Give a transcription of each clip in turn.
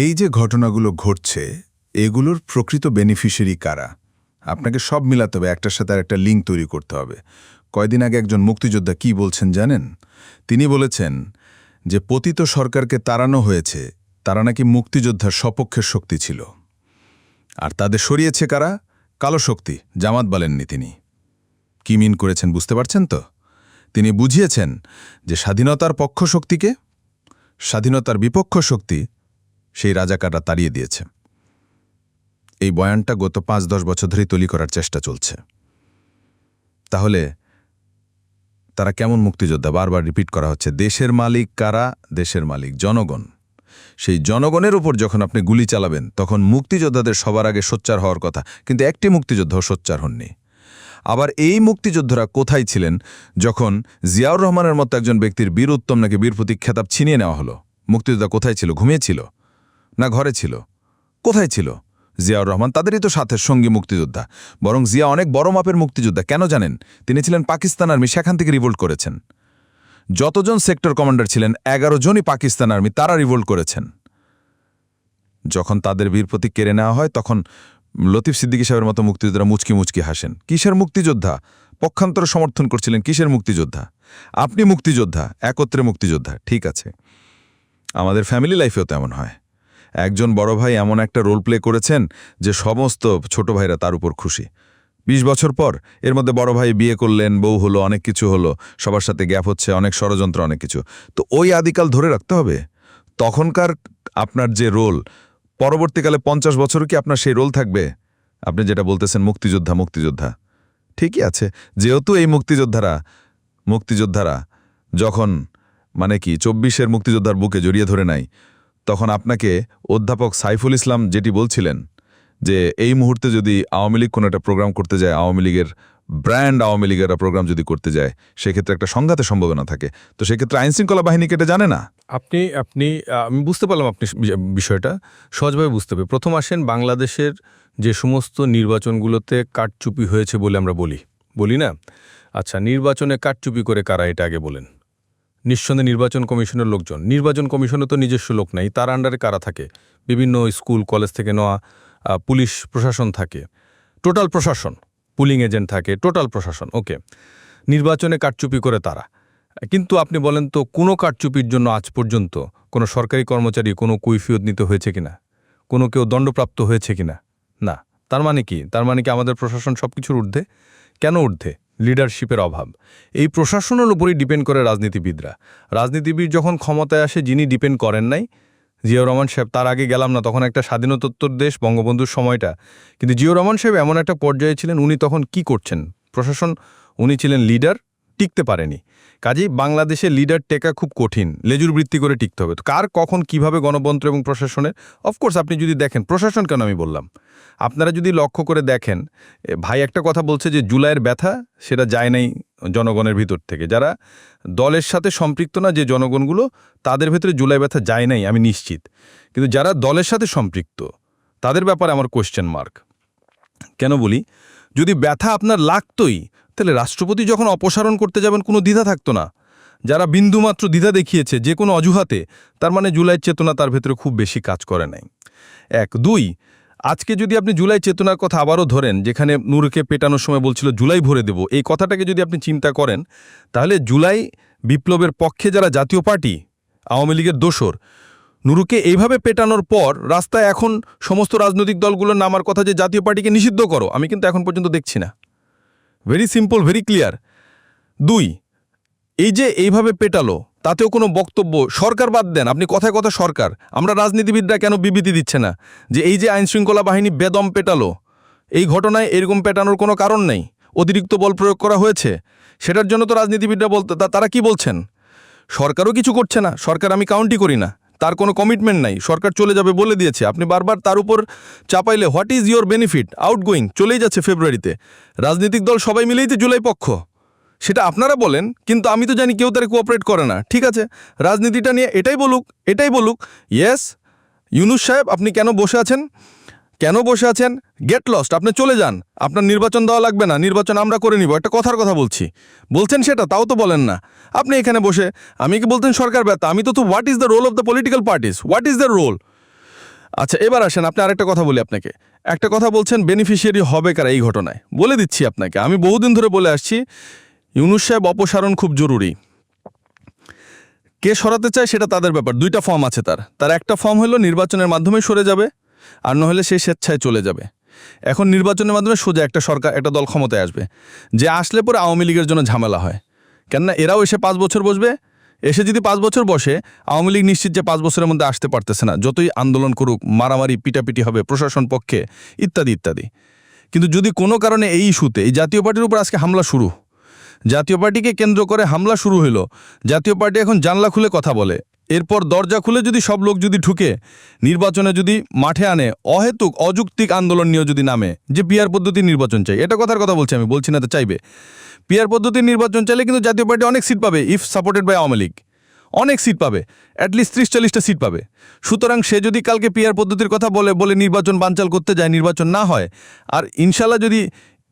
এই যে ঘটনাগুলো ঘটছে, এগুলোর প্রকৃত বেনিফিশিয়ারি কারা? আপনাকে সব মিলাতে হবে, একটার সাথে আর একটা লিঙ্ক তৈরি করতে হবে। কয়দিন আগে একজন মুক্তিযোদ্ধা কি বলছেন জানেন? তিনি বলেছেন যে, পতিত সরকারকে তাড়ানো হয়েছে, তারা নাকি মুক্তিযোদ্ধার সপক্ষের শক্তি ছিল। আর তাদের সরিয়েছে কারা? কালো শক্তি, জামাত বলেননি তিনি। কি মিন করেছেন বুঝতে পারছেন তো? তিনি বুঝিয়েছেন যে, স্বাধীনতার পক্ষ শক্তিকে, স্বাধীনতার বিপক্ষ শক্তি সেই রাজাকাররা তাড়িয়ে দিয়েছে। এই বয়ানটা গত পাঁচ দশ বছর ধরেই তৈরি করার চেষ্টা চলছে। তাহলে তারা কেমন মুক্তিযোদ্ধা? বারবার রিপিট করা হচ্ছে, দেশের মালিক কারা? দেশের মালিক জনগণ। সেই জনগণের উপর যখন আপনি গুলি চালাবেন, তখন মুক্তিযোদ্ধাদের সবার আগে সোচ্চার হওয়ার কথা। কিন্তু একটি মুক্তিযোদ্ধাও সোচ্চার হননি। আবার এই মুক্তিযোদ্ধারা কোথায় ছিলেন? যখন জিয়াউর রহমানের মতো একজন ব্যক্তির বীর উত্তম নাকি বীর প্রতীক খেতাব ছিনিয়ে নেওয়া হলো? মুক্তিযোদ্ধা কোথায় ছিল? ঘুমিয়েছিল না ঘরে ছিল? কোথায় ছিল? জিয়াউর রহমান তাদেরই তো সাথের সঙ্গী মুক্তিযোদ্ধা। বরং জিয়া অনেক বড় মাপের মুক্তিযোদ্ধা। কেন জানেন? তিনি ছিলেন পাকিস্তান আর্মি, সেখান থেকে রিভোল্ট করেছেন। যতজন সেক্টর কমান্ডার ছিলেন, এগারো জনই পাকিস্তান আর্মি, তারা রিভোল্ট করেছেন। যখন তাদের বীর প্রতীক কেড়ে নেওয়া হয়, তখন লতিফ সিদ্দিকী সাহেবের মতো মুক্তিযোদ্ধারা মুচকি মুচকি হাসেন। কিসের মুক্তিযোদ্ধা? পক্ষান্তর সমর্থন করছিলেন কিসের মুক্তিযোদ্ধা? আপনি মুক্তিযোদ্ধা, একত্রে মুক্তিযোদ্ধা, ঠিক আছে। আমাদের ফ্যামিলি লাইফেও তেমন হয়। একজন বড় ভাই এমন একটা রোল প্লে করেছেন যে সমস্ত ছোট ভাইরা তার উপর খুশি। ২০ বছর পর এর মধ্যে বড় ভাই বিয়ে করলেন, বউ হলো, অনেক কিছু হলো, সবার সাথে গ্যাপ হচ্ছে, অনেক ষড়যন্ত্র, অনেক কিছু। তো ওই আদিকাল ধরে রাখতে হবে। তখনকার আপনার যে রোল পরবর্তীকালে পঞ্চাশ বছরও কি আপনার সেই রোল থাকবে? আপনি যেটা বলতেছেন, মুক্তিযোদ্ধা মুক্তিযোদ্ধা। ঠিকই আছে। যেহেতু এই মুক্তিযোদ্ধারা মুক্তিযোদ্ধারা যখন মানে কি, চব্বিশের মুক্তিযোদ্ধার বুকে জড়িয়ে ধরে নাই তখন আপনাকে অধ্যাপক সাইফুল ইসলাম যেটি বলছিলেন যে এই মুহূর্তে যদি আওয়ামী লীগ কোনো একটা প্রোগ্রাম করতে যায়, আওয়ামী লীগের ব্র্যান্ড, আওয়ামী লীগের প্রোগ্রাম যদি করতে যায়, সেক্ষেত্রে একটা সংঘাতের সম্ভাবনা থাকে। তো সেক্ষেত্রে আইনশৃঙ্খলা বাহিনী কেটে জানে না? আপনি আপনি আমি বুঝতে পারলাম আপনি বিষয়টা। সহজভাবে বুঝতে হবে। প্রথম আসেন বাংলাদেশের যে সমস্ত নির্বাচনগুলোতে কাটচুপি হয়েছে বলে আমরা বলি। বলি না? আচ্ছা নির্বাচনে কাটচুপি করে কারা এটা আগে বলেন? নিঃসন্দেহে নির্বাচন কমিশনের লোকজন। নির্বাচন কমিশনে তো নিজস্ব লোক নাই, তার আন্ডারে কারা থাকে? বিভিন্ন স্কুল, কলেজ থেকে নেওয়া পুলিশ, প্রশাসন থাকে। টোটাল প্রশাসন পুলিং এজেন্ট থাকে টোটাল প্রশাসন ওকে নির্বাচনে কাটচুপি করে তারা। কিন্তু আপনি বলেন তো, কোনো কাটচুপির জন্য আজ পর্যন্ত কোনো সরকারি কর্মচারী কোনো কৈফিয়ত নিতে হয়েছে কিনা? কোনো কেউ দণ্ডপ্রাপ্ত হয়েছে কিনা? না। তার মানে কি? তার মানে কি আমাদের প্রশাসন সব কিছুর ঊর্ধ্বে? কেন ঊর্ধ্বে? লিডারশিপের অভাব। এই প্রশাসনের উপরই ডিপেন্ড করে রাজনীতিবিদরা। রাজনীতিবিদ যখন ক্ষমতায় আসে, যিনি ডিপেন্ড করেন নাই, জিয়াউর রহমান সাহেব, তার আগে গেলাম না, তখন একটা স্বাধীনতোত্তর দেশ, বঙ্গবন্ধুর সময়টা। কিন্তু জিয়াউর রহমান সাহেব এমন একটা পর্যায়ে ছিলেন, উনি তখন কি করছেন? প্রশাসন, উনি ছিলেন লিডার টিকতে পারেনি। কাজেই বাংলাদেশে লিডার টেকা খুব কঠিন, লেজুর বৃত্তি করে টিকতে হবে। তো কার কখন কীভাবে গণতন্ত্র এবং প্রশাসনের? অফকোর্স আপনি যদি দেখেন, প্রশাসন কেন আমি বললাম? আপনারা যদি লক্ষ্য করে দেখেন ভাই একটা কথা বলছে যে জুলাইয়ের ব্যথা, সেটা যায় নাই জনগণের ভিতর থেকে। যারা দলের সাথে সম্পৃক্ত না, যে জনগণগুলো, তাদের ভেতরে জুলাই ব্যথা যায় নাই, আমি নিশ্চিত। কিন্তু যারা দলের সাথে সম্পৃক্ত, তাদের ব্যাপারে আমার কোশ্চেন মার্ক কেন বলি? যদি ব্যথা আপনার লাগতই, তাহলে রাষ্ট্রপতি যখন অপসারণ করতে যাবেন, কোনো দ্বিধা থাকতো না। যারা বিন্দুমাত্র দ্বিধা দেখিয়েছে যে কোনো অজুহাতে, তার মানে জুলাই চেতনা তার ভেতরে খুব বেশি কাজ করে নাই। এক, দুই, আজকে যদি আপনি জুলাই চেতনার কথা আবারও ধরেন, যেখানে নূরকে পেটানোর সময় বলছিল, জুলাই ভরে দেব এই কথাটাকে যদি আপনি চিন্তা করেন, তাহলে জুলাই বিপ্লবের পক্ষে যারা জাতীয় পার্টি, আওয়ামী লীগের দোসর নুরুকে এইভাবে পেটানোর পর রাস্তায় এখন সমস্ত রাজনৈতিক দলগুলোর নামার কথা যে জাতীয় পার্টিকে নিষিদ্ধ করো, আমি কিন্তু এখন পর্যন্ত দেখছি না। ভেরি সিম্পল ভেরি ক্লিয়ার দুই, এই যে এইভাবে পেটালো, তাতেও কোনো বক্তব্য সরকার বাদ দেন, আপনি কথায় কথা সরকার। আমরা রাজনীতিবিদরা কেন বিবৃতি দিচ্ছে না যে এই যে আইনশৃঙ্খলা বাহিনী বেদম পেটালো, এই ঘটনায় এরকম পেটানোর কোনো কারণ নেই? অতিরিক্ত বল প্রয়োগ করা হয়েছে? সেটার জন্য তো রাজনীতিবিদরা বলতে তারা কি বলছেন? সরকারও কিছু করছে না, সরকার আমি কাউন্টি করি না। তার কোনো কমিটমেন্ট নাই। সরকার চলে যাবে বলে দিয়েছে। আপনি বারবার তার উপর চাপাইলে what is your benefit outgoing চলেই যাচ্ছে ফেব্রুয়ারিতে রাজনৈতিক দল সবাই মিলেই তো জুলাই পক্ষ। সেটা আপনারা বলেন, কিন্তু আমি তো জানি কেউ তারা কোঅপারেট করে না। ঠিক আছে, রাজনীতিটা নিয়ে এটাই বলুক এটাই বলুক। ইয়েস ইউনুস সাহেব, আপনি কেন বসে আছেন? কেন বসে আছেন? গেট লস্ট আপনি চলে যান। আপনার নির্বাচন দেওয়া লাগবে না, নির্বাচন আমরা করে নিব, একটা কথার কথা বলছি। বলছেন সেটা, তাও তো বলেন না। আপনি এখানে বসে, আমি কি বলতেন সরকার ব্যথা? আমি তো তো what is the role of the political parties what is the role আচ্ছা এবার আসেন, আপনি আরেকটা কথা বলি আপনাকে। একটা কথা বলছেন বেনিফিশিয়ারি হবে কারা এই ঘটনায়? বলে দিচ্ছি আপনাকে, আমি বহুদিন ধরে বলে আসছি, ইউনুস সাহেব অপসারণ খুব জরুরি। কে সরাতে চায় সেটা তাদের ব্যাপার, দুইটা ফর্ম আছে তার। তার একটা ফর্ম হলো, নির্বাচনের মাধ্যমে সরে যাবে আর নহলে সে স্বেচ্ছায় চলে যাবে। এখন নির্বাচনের মাধ্যমে সোজা একটা সরকার, একটা দল ক্ষমতায় আসবে, যে আসলে পরে আওয়ামী লীগের জন্য ঝামেলা হয়। কেননা এরাও এসে পাঁচ বছর বসবে, এসে যদি পাঁচ বছর বসে, আওয়ামী লীগ নিশ্চিত যে পাঁচ বছরের মধ্যে আসতে পারতেছে না, যতই আন্দোলন করুক, মারামারি, পিটাপিটি হবে, প্রশাসন পক্ষে, ইত্যাদি ইত্যাদি। কিন্তু যদি কোনো কারণে এই ইস্যুতে, এই জাতীয় পার্টির উপর আজকে হামলা শুরু জাতীয় পার্টিকে কেন্দ্র করে হামলা শুরু হইল। জাতীয় পার্টি এখন জানলা খুলে কথা বলে। এরপর দরজা খুলে যদি সব লোক যদি ঢুকে, নির্বাচনে যদি মাঠে আনে, অহেতুক, অযৌক্তিক আন্দোলন নিয়ে যদি নামে, যে পিয়ার পদ্ধতির নির্বাচন চাই। এটা কথার কথা বলছি আমি, বলছি না তো চাইবে। পিয়ার পদ্ধতির নির্বাচন চাইলে কিন্তু জাতীয় পার্টি অনেক সিট পাবে if supported by Awami League. অনেক সিট পাবে অ্যাটলিস্ট ত্রিশ চল্লিশটা সিট পাবে। সুতরাং সে যদি কালকে পিয়ার পদ্ধতির কথা বলে বলে নির্বাচন বানচাল করতে যায়, নির্বাচন না হয়, আর ইনশাল্লাহ যদি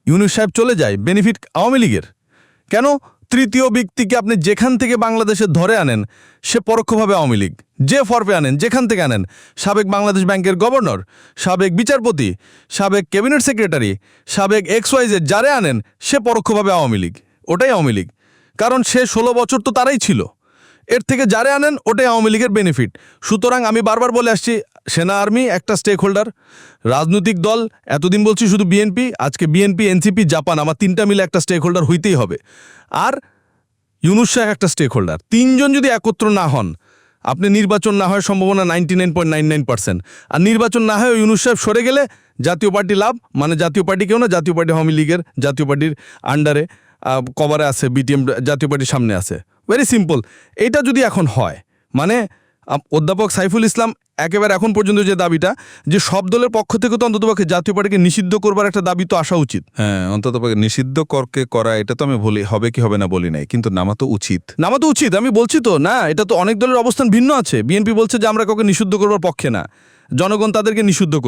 ইউনুস সাহেব চলে যায় বেনিফিট আওয়ামী লীগের। কেন? তৃতীয় ব্যক্তিকে আপনি যেখান থেকে বাংলাদেশে ধরে আনেন, সে পরোক্ষভাবে আওয়ামী লীগ। যে ফর্পে আনেন, যেখান থেকে আনেন, সাবেক বাংলাদেশ ব্যাংকের গভর্নর, সাবেক বিচারপতি, সাবেক ক্যাবিনেট সেক্রেটারি, সাবেক এক্স ওয়াইজের যারে আনেন, সে পরোক্ষভাবে আওয়ামী লীগ। ওটাই আওয়ামী লীগ। কারণ সে ষোলো বছর তো তারাই ছিল। এর থেকে যারে আনেন, ওটাই আওয়ামী লীগের বেনিফিট সুতরাং আমি বারবার বলে আসছি সেনা আর্মি, একটা স্টেক হোল্ডার রাজনৈতিক দল, এতদিন বলছি শুধু বিএনপি আজকে বিএনপি এনসিপি জাপান আমার তিনটা মিলে একটা স্টেক হোল্ডার হইতেই হবে। আর ইউনুস শাহ একটা স্টেক হোল্ডার তিনজন যদি একত্র না হন, আপনি নির্বাচন না হয় সম্ভাবনা ninety nine point nine nine percent আর নির্বাচন না হয় ইউনুস সাহেব সরে গেলে জাতীয় পার্টি লাভ মানে জাতীয় পার্টি কেউ না, জাতীয় পার্টি আওয়ামী লীগের, জাতীয় পার্টির আন্ডারে কভারে আছে বিটিএম জাতীয় পার্টির সামনে আছে। ভেরি সিম্পল এইটা যদি এখন হয় মানে অধ্যাপক সাইফুল ইসলাম একেবারে এখন পর্যন্ত যে দাবিটা যে সব দলের পক্ষ থেকে তো অন্ততপক্ষে জাতীয় পার্টিকে নিষিদ্ধ করবার একটা দাবি তো আসা উচিত। হ্যাঁ অন্তত নিষিদ্ধ করকে করা এটা তো আমি বলি হবে কি হবে না বলি নাই কিন্তু নামা তো উচিত। নামা তো উচিত আমি বলছি তো না এটা তো অনেক দলের অবস্থান ভিন্ন আছে। বিএনপি বলছে যে আমরা কাউকে নিষিদ্ধ করবার পক্ষে না জনগণ তাদেরকে নিষিদ্ধ করবে।